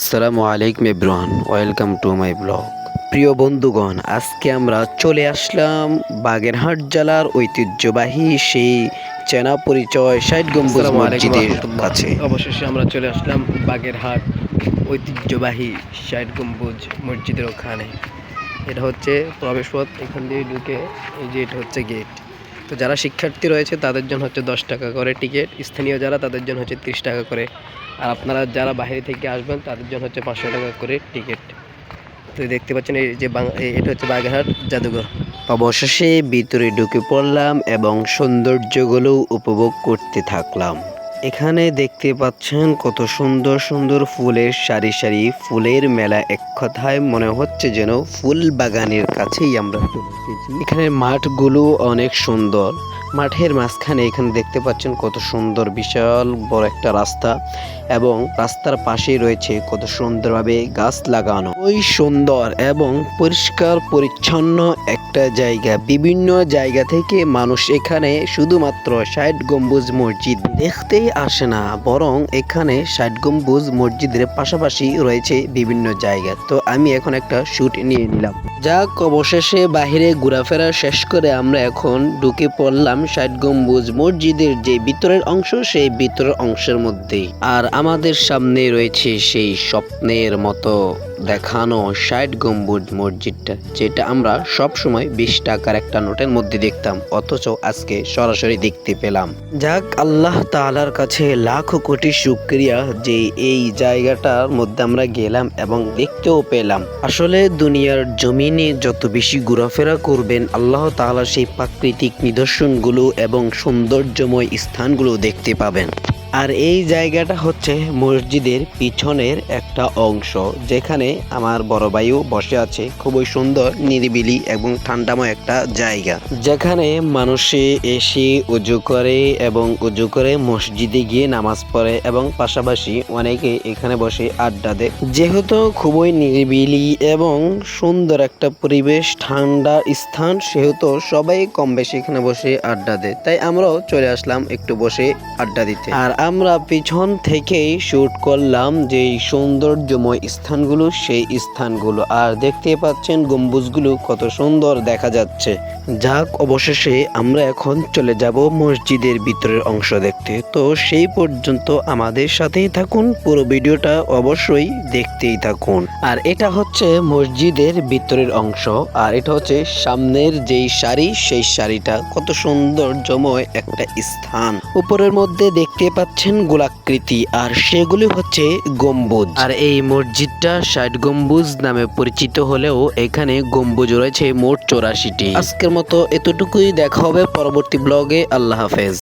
আসসালামু আলাইকুম everyone welcome to my blog. প্রিয় বন্ধুগণ আজকে আমরা চলে আসলাম বাগেরহাট জেলার ঐতিহ্যবাহী সেই চেনা পরিচয় ষাট গম্বুজ মসজিদের কাছে। অবশেষে আমরা চলে আসলাম বাগেরহাট ঐতিহ্যবাহী ষাট গম্বুজ মসজিদের ওখানে। এটা হচ্ছে প্রবেশপথ এখান দিয়ে ঢুকে এই যে এটা হচ্ছে গেট তো যারা শিক্ষার্থী রয়েছে, তাদের জন্য হচ্ছে দশ টাকা করে টিকিট স্থানীয় যারা, তাদের জন্য হচ্ছে তিরিশ টাকা করে। আর আপনারা যারা বাইরে থেকে আসবেন, তাদের জন্য হচ্ছে পাঁচশো টাকা করে টিকিট তো দেখতে পাচ্ছেন, এই যে এটা হচ্ছে বাগেরহাট জাদুঘর। অবশেষে ভিতরে ঢুকে পড়লাম এবং সৌন্দর্যগুলো উপভোগ করতে থাকলাম। এখানে দেখতে পাচ্ছেন কত সুন্দর সুন্দর ফুলের সারি সারি ফুলের মেলা। এক কথায় মনে হচ্ছে যেন ফুল বাগানের কাছেই আমরা চলে এসেছি। এখানে মাঠগুলো অনেক সুন্দর। মাঠের মাঝখানে এখানে দেখতে পাচ্ছেন কত সুন্দর, বিশাল বড় একটা রাস্তা এবং রাস্তার পাশেই রয়েছে কত সুন্দরভাবে গাছ লাগানো। ওই সুন্দর এবং পরিষ্কার, পরিচ্ছন্ন একটা জায়গা। বিভিন্ন জায়গা থেকে মানুষ এখানে শুধুমাত্র ষাট গম্বুজ মসজিদ দেখতেই আসে না, বরং এখানে ষাট গম্বুজ মসজিদের পাশাপাশি রয়েছে বিভিন্ন জায়গা। তো আমি এখন একটা শুট নিয়ে নিলাম। যাক, অবশেষে বাহিরে ঘোরাফেরা শেষ করে আমরা এখন ঢুকে পড়লাম ষাট গম্বুজ মসজিদের যে ভিতরের অংশ, সেই ভিতরের অংশের মধ্যেই। আর আমাদের সামনে রয়েছে সেই স্বপ্নের মতো দেখানো ষাট গম্বুজ মসজিদটা, যেটা আমরা সব সময় বিশ টাকার একটা নোটের মধ্যে দেখতাম, অথচ আজকে সরাসরি দেখতে পেলাম। যাক, আল্লাহ তাআলার কাছে লাখো কোটি শুক্রিয়া যে এই জায়গাটার মধ্যে আমরা গেলাম এবং দেখতেও পেলাম। আসলে দুনিয়ার জমিনে যত বেশি ঘোরাফেরা করবেন, আল্লাহ তাআলা সেই প্রাকৃতিক নিদর্শনগুলো এবং সৌন্দর্যময় স্থানগুলো দেখতে পাবেন। আর এই জায়গাটা হচ্ছে মসজিদের পিছনের একটা অংশ, যেখানে আমার বড় ভাইও বসে আছে। খুবই সুন্দর, নিরিবিলি এবং ঠান্ডাময় একটা জায়গা। যেখানে মানুষে এসে উজু করে এবং উজু করে মসজিদে গিয়ে নামাজ পড়ে এবং পাশাপাশি অনেকে এখানে বসে আড্ডা দেয়। যেহেতু খুবই নিরিবিলি এবং সুন্দর একটা পরিবেশ, ঠান্ডা স্থান, সেহেতু সবাই কম বেশি এখানে বসে আড্ডা দেয়। তাই আমরাও চলে আসলাম একটু বসে আড্ডা দিতে। আর আমরা পিছন থেকেই শুট করলাম যে এই সৌন্দর্যময় স্থানগুলো, সেই স্থানগুলো। আর দেখতে পাচ্ছেন গম্বুজগুলো কত সুন্দর দেখা যাচ্ছে। যাক, অবশেষে আমরা এখন চলে যাব মসজিদের ভিতরের অংশ দেখতে। তো সেই পর্যন্ত আমাদের সাথেই থাকুন, পুরো ভিডিওটা অবশ্যই দেখতেই থাকুন। আর এটা হচ্ছে মসজিদের ভিতরের অংশ, আর এটা হচ্ছে সামনের যেই শাড়ি সেই শাড়িটা কত সৌন্দর্যময় একটা স্থান। উপরের মধ্যে দেখতে পাচ্ছেন গোলাকৃতি আর সেগুলি হচ্ছে গম্বুজ। আর এই মসজিদটা ষাট গম্বুজ নামে পরিচিত হলেও এখানে গম্বুজ রয়েছে মোট চৌরাশিটি। আজকের মতো এতটুকুই দেখা হবে পরবর্তী ব্লগে আল্লাহ হাফেজ।